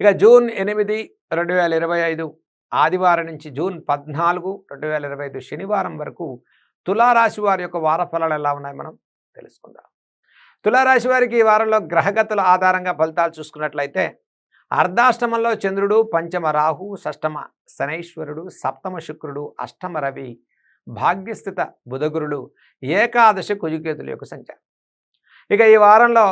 ఇక జూన్ ఎనిమిది రెండు వేల ఇరవై ఐదు ఆదివారం నుంచి జూన్ పద్నాలుగు రెండు వేల ఇరవై ఐదు శనివారం వరకు తులారాశి వారి యొక్క వార ఫలాలు ఎలా ఉన్నాయి మనం తెలుసుకుందాం. తులారాశి వారికి ఈ వారంలో గ్రహగతుల ఆధారంగా ఫలితాలు చూసుకున్నట్లయితే అర్ధాష్టమంలో చంద్రుడు పంచమ రాహు షష్టమ శనైశ్వరుడు సప్తమ శుక్రుడు అష్టమ రవి భాగ్యస్థిత బుధగురుడు ఏకాదశ కుజుకేతుల యొక్క సంచారం. ఇక ఈ వారంలో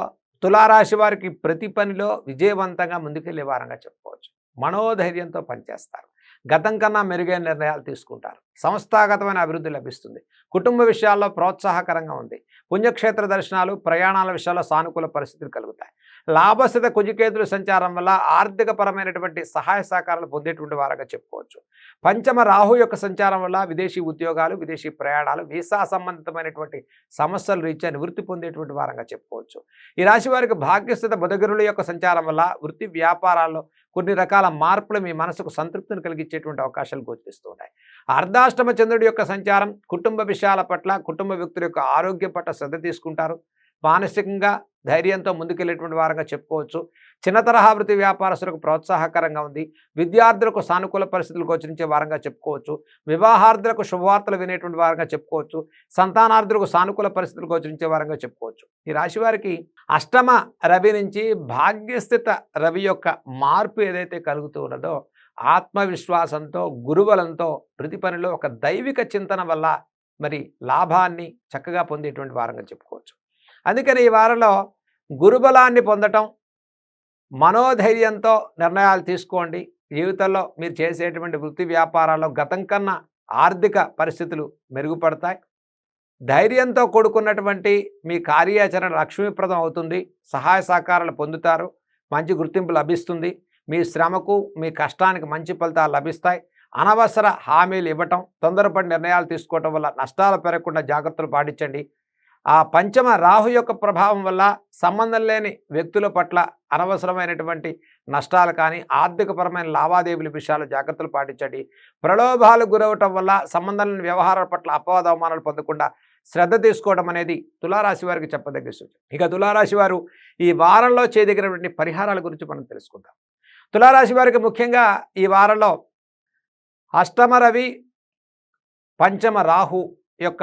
తులారాశి వారికి ప్రతి పనిలో విజయవంతంగా ముందుకెళ్ళే వారంగా చెప్పుకోవచ్చు. మనోధైర్యంతో పనిచేస్తారు. గతం కన్నా మెరుగైన నిర్ణయాలు తీసుకుంటారు. సంస్థాగతమైన అభివృద్ధి లభిస్తుంది. కుటుంబ విషయాల్లో ప్రోత్సాహకరంగా ఉంది. పుణ్యక్షేత్ర దర్శనాలు ప్రయాణాల విషయాల్లో సానుకూల పరిస్థితులు కలుగుతాయి. లాభస్థిత కుజికేతుల సంచారం వల్ల ఆర్థికపరమైనటువంటి సహాయ సహకారాలు పొందేటువంటి వారంగా చెప్పుకోవచ్చు. పంచమ రాహు యొక్క సంచారం వల్ల విదేశీ ఉద్యోగాలు విదేశీ ప్రయాణాలు వీసా సంబంధితమైనటువంటి సమస్యలు రీత్యా నివృత్తి పొందేటువంటి వారంగా చెప్పుకోవచ్చు. ఈ రాశి వారికి భాగ్యస్థిత బుధగిరుల యొక్క సంచారం వల్ల వృత్తి వ్యాపారాల్లో కొన్ని రకాల మార్పులు మీ మనసుకు సంతృప్తిని కలిగించేటువంటి అవకాశాలు గోచరిస్తూ ఉన్నాయి అర్ధాష్టమ చంద్రుడి యొక్క సంచారం కుటుంబ విషయాల పట్ల కుటుంబ వ్యక్తుల యొక్క ఆరోగ్యం పట్ల శ్రద్ధ తీసుకుంటారు. మానసికంగా ధైర్యంతో ముందుకెళ్ళేటువంటి వారంగా చెప్పుకోవచ్చు. చిన్న తరహా వృత్తి వ్యాపారస్తులకు ప్రోత్సాహకరంగా ఉంది. విద్యార్థులకు సానుకూల పరిస్థితులు గోచరించే వారంగా చెప్పుకోవచ్చు. వివాహార్థులకు శుభవార్తలు వినేటువంటి వారంగా చెప్పుకోవచ్చు. సంతానార్థులకు సానుకూల పరిస్థితులు గోచరించే వారంగా చెప్పుకోవచ్చు. ఈ రాశి వారికి అష్టమ రవి నుంచి భాగ్యస్థిత రవి యొక్క మార్పు ఏదైతే కలుగుతూ ఉన్నదో ఆత్మవిశ్వాసంతో గురుబలంతో ప్రతి పనిలో ఒక దైవిక చింతన వల్ల మరి లాభాన్ని చక్కగా పొందేటువంటి వారంగా చెప్పుకోవచ్చు. అందుకని ఈ వారంలో గురుబలాన్ని పొందటం మనోధైర్యంతో నిర్ణయాలు తీసుకోండి. జీవితంలో మీరు చేసేటువంటి వృత్తి వ్యాపారాల్లో గతం కన్నా ఆర్థిక పరిస్థితులు మెరుగుపడతాయి. ధైర్యంతో కూడుకున్నటువంటి మీ కార్యాచరణ లక్ష్మీప్రదం అవుతుంది. సహాయ సహకారాలు పొందుతారు. మంచి గుర్తింపు లభిస్తుంది. మీ శ్రమకు మీ కష్టానికి మంచి ఫలితాలు లభిస్తాయి. అనవసర హామీలు ఇవ్వటం తొందరపడి నిర్ణయాలు తీసుకోవటం వల్ల నష్టాలు పెరగకుండా జాగ్రత్తలు పాటించండి. ఆ పంచమ రాహు యొక్క ప్రభావం వల్ల సంబంధం లేని వ్యక్తుల పట్ల అనవసరమైనటువంటి నష్టాలు కానీ ఆర్థికపరమైన లావాదేవీల విషయాలు జాగ్రత్తలు పాటించండి. ప్రలోభాలు గురవటం వల్ల సంబంధం లేని వ్యవహారాల పట్ల అపవాద అవమానాలు పొందకుండా శ్రద్ధ తీసుకోవడం అనేది తులారాశి వారికి చెప్పదగ్గ సూచన. ఇక తులారాశి వారు ఈ వారంలో చేయదగినటువంటి పరిహారాల గురించి మనం తెలుసుకుందాం. తులారాశి వారికి ముఖ్యంగా ఈ వారంలో అష్టమ రవి పంచమ రాహు యొక్క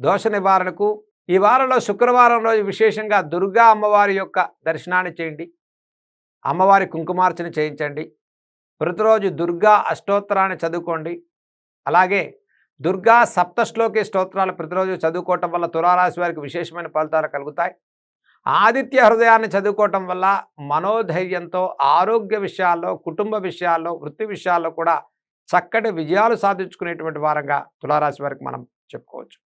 దోష నివారణకు ఈ వారంలో శుక్రవారం రోజు విశేషంగా దుర్గా అమ్మవారి యొక్క దర్శనాన్ని చేయండి. అమ్మవారి కుంకుమార్చన చేయించండి. ప్రతిరోజు దుర్గా అష్టోత్తరాన్ని చదువుకోండి. అలాగే దుర్గా సప్తశ్లోకి స్తోత్రాలు ప్రతిరోజు చదువుకోవటం వల్ల తులారాశి వారికి విశేషమైన ఫలితాలు కలుగుతాయి. ఆదిత్య హృదయాన్ని చదువుకోవటం వల్ల మనోధైర్యంతో ఆరోగ్య విషయాల్లో కుటుంబ విషయాల్లో వృత్తి విషయాల్లో కూడా చక్కటి విజయాలు సాధించుకునేటువంటి వారంగా తులారాశి వారికి మనం చెప్పుకోవచ్చు.